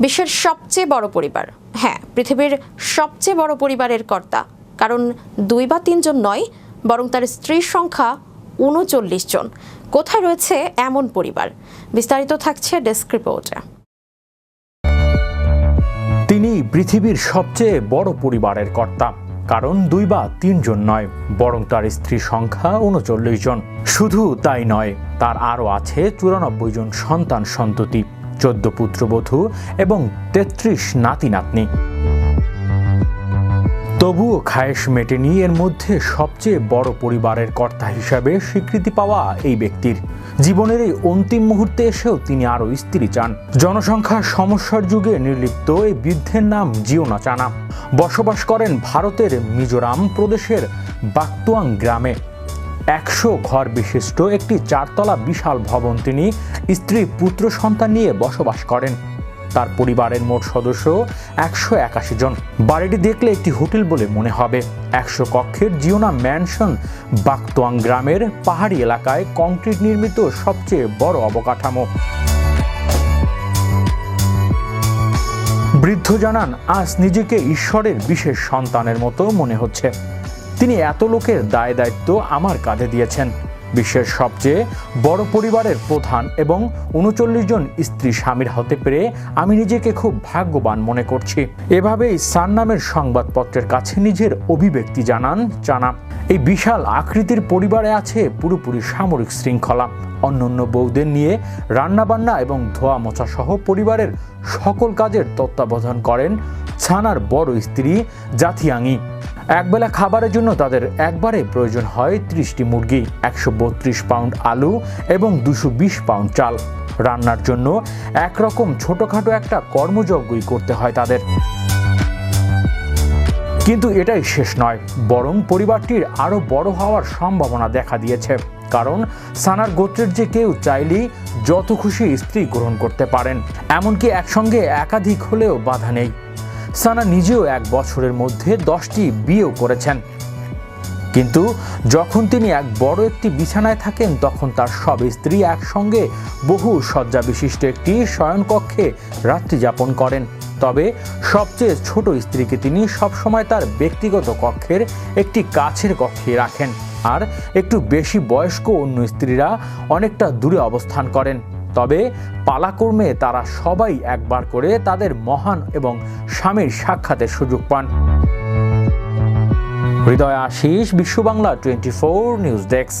বিশ্বের সবচেয়ে বড় পরিবার। হ্যাঁ পৃথিবীর সবচেয়ে বড় পরিবারের কর্তা। কারণ দুই বা তিনজন নয়, বরং তার স্ত্রীর সংখ্যা উনচল্লিশ জন। কোথায় রয়েছে এমন পরিবার? বিস্তারিত থাকছে ডেস্ক রিপোর্টে। তিনি পৃথিবীর সবচেয়ে বড় পরিবারের কর্তা। কারণ দুই বা তিনজন নয়, বরং তার স্ত্রী সংখ্যা উনচল্লিশ জন। শুধু তাই নয়, তার আরও আছে চুরানব্বই জন সন্তান সন্ততি। চোদ্দ পুত্রবধূ এবং তেত্রিশ নাতি নাতনি তবুও খায়েশ মেটেনি এর মধ্যে সবচেয়ে বড় পরিবারের কর্তা হিসাবে স্বীকৃতি পাওয়া এই ব্যক্তির। জীবনের এই অন্তিম মুহূর্তে এসেও তিনি আরও স্ত্রী চান। জনসংখ্যার সমস্যার যুগে নির্লিপ্ত এই বৃদ্ধের নাম জিওনা চানা। বসবাস করেন ভারতের মিজোরাম প্রদেশের বাকতুয়াং গ্রামে। একশো ঘর বিশিষ্ট একটি চারতলা বিশাল ভবন তিনি স্ত্রী পুত্র সন্তান নিয়ে বসবাস করেন। তার পরিবারের মোট সদস্য একশো একাশি জন। বাড়িটি দেখলে একটি হোটেল বলে মনে হবে। একশো কক্ষের জিওনা ম্যানশন বাকতোয়াং গ্রামের পাহাড়ি এলাকায় কংক্রিট নির্মিত সবচেয়ে বড় অবকাঠামো। বৃদ্ধ জানান, আজ নিজেকে ঈশ্বরের বিশেষ সন্তানের মতো মনে হচ্ছে। তিনি এত লোকের দায় দায়িত্ব আমার কাঁধে দিয়েছেন। বিশ্বের সবচেয়ে বড় পরিবারের প্রধান এবং উনচল্লিশ জন স্ত্রী স্বামীর হতে পেরে আমি নিজেকে খুব ভাগ্যবান মনে করছি। এভাবেই সান নামের সংবাদপত্রের কাছে নিজের অভিব্যক্তি জানান জানা এই বিশাল আকৃতির পরিবারে আছে পুরোপুরি সামরিক শৃঙ্খলা। অন্যান্য বউদের নিয়ে রান্নাবান্না এবং ধোয়া মোছা সহ পরিবারের সকল কাজের তত্ত্বাবধান করেন ছানার বড় স্ত্রী জাথিয়াংই একবেলা খাবারের জন্য তাদের একবারে প্রয়োজন হয় ত্রিশটি মুরগি, একশো বত্রিশ পাউন্ড আলু এবং দুশো পাউন্ড চাল। রান্নার জন্য একরকম ছোটোখাটো একটা কর্মযজ্ঞই করতে হয় তাদের। কিন্তু এটাই শেষ নয়, বরং পরিবারটির আরও বড় হওয়ার সম্ভাবনা দেখা দিয়েছে। কারণ সানার গোত্রের যে কেউ চাইলেই যত খুশি স্ত্রী গ্রহণ করতে পারেন, এমনকি একসঙ্গে একাধিক হলেও বাধা নেই। সানা নিজেও এক বছরের মধ্যে দশটি বিয়েও করেছেন। কিন্তু যখন তিনি এক বড় একটি বিছানায় থাকেন, তখন তার সব স্ত্রী একসঙ্গে বহু শয্যা বিশিষ্ট একটি শয়নকক্ষে রাত্রি যাপন করেন। তবে সবচেয়ে ছোট স্ত্রীকে তিনি সবসময় তার ব্যক্তিগত কক্ষের একটি কাছের কক্ষে রাখেন। আর একটু বেশি বয়স্ক অন্য স্ত্রীরা অনেকটা দূরে অবস্থান করেন। তবে পালাকর্মে তারা সবাই একবার করে তাদের মহান এবং স্বামীর সাক্ষাতের সুযোগ পান। Hridoy Ashis, Biswa Bangla twenty four news desk.